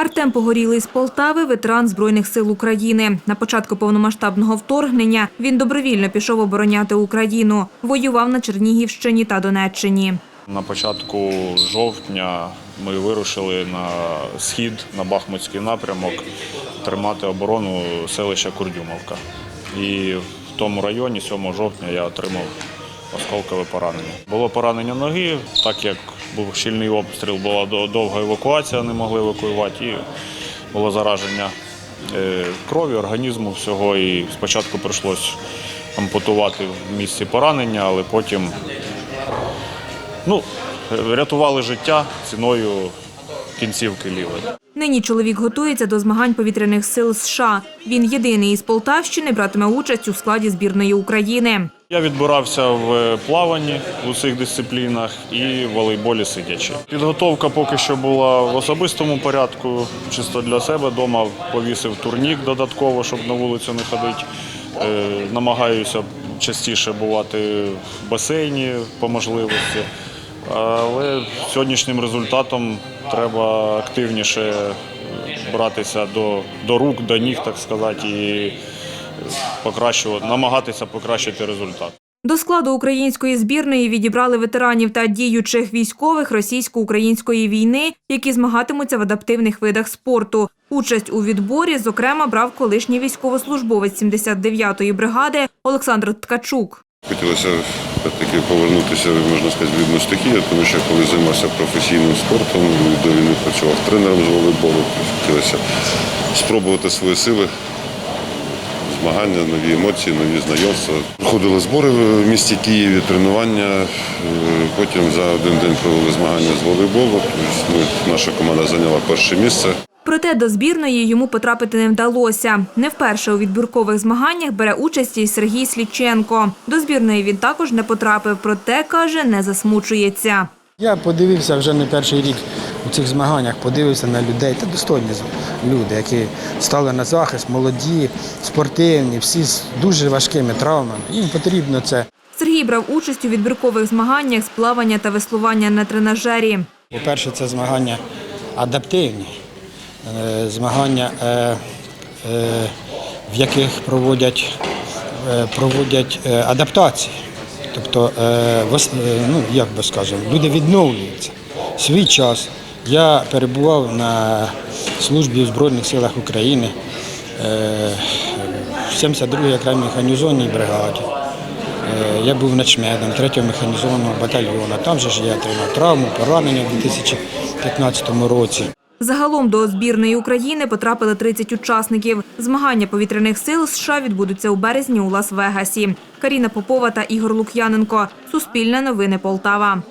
Артем Погорілий з Полтави, ветеран Збройних сил України. На початку повномасштабного вторгнення він добровільно пішов обороняти Україну. Воював на Чернігівщині та Донеччині. На початку жовтня ми вирушили на схід, на Бахмутський напрямок, тримати оборону селища Курдюмовка. І в тому районі, 7 жовтня, я отримав осколкове поранення. Було поранення ноги, так як був щільний обстріл, була довга евакуація, не могли евакуювати, і було зараження е, крові, організму всього. І спочатку прийшлось ампутувати в місці поранення, але потім Ну, рятували життя ціною кінцівки лівої. Нині чоловік готується до змагань повітряних сил США. Він єдиний із Полтавщини братиме участь у складі збірної України. Я відбирався в плаванні в усіх дисциплінах і в волейболі сидячи. Підготовка поки що була в особистому порядку, чисто для себе. Дома повісив турнік додатково, щоб на вулицю не ходити. Е, Намагаюся частіше бувати в басейні по можливості. Але сьогоднішнім результатом треба активніше е, братися до, до рук, до ніг, так сказати, і покращувати, намагатися покращити результат. До складу української збірної відібрали ветеранів та діючих військових російсько-української війни, які змагатимуться в адаптивних видах спорту. Участь у відборі, зокрема, брав колишній військовослужбовець 79-ї бригади Олександр Ткачук. Хотілося таки повернутися, можна сказати, в рідну стихію, тому що коли займався професійним спортом, до війни працював тренером з волейболу, хотілося спробувати свої сили, змагання, нові емоції, нові знайомства. Проходили збори в місті Києві, тренування. е, Потім за один день провели змагання з волейболу. Тобто ми- наша команда зайняла перше місце. Проте до збірної йому потрапити не вдалося. Не вперше у відбіркових змаганнях бере участь і Сергій Сліченко. До збірної він також не потрапив, проте каже, не засмучується. Я подивився вже не перший рік у цих змаганнях, подивився на людей, та достойні люди, які стали на захист, молоді, спортивні, всі з дуже важкими травмами. Їм потрібно це. Сергій брав участь у відбіркових змаганнях з плавання та веслування на тренажері. По-перше, це змагання адаптивні, змагання, е, е, в яких проводять, е, проводять е, адаптації. Тобто, е, е, ну, як би скажемо, люди відновлюються. Свій час я перебував на службі в Збройних силах України е, в 72-й окремій механізованій бригаді. Е, Я був начмедом 3-го механізованого батальйону. Там же ж я отримав травму, поранення у 2015 році. Загалом до збірної України потрапили 30 учасників. Змагання повітряних сил США відбудуться у березні у Лас-Вегасі. Каріна Попова та Ігор Лук'яненко. Суспільне новини Полтава.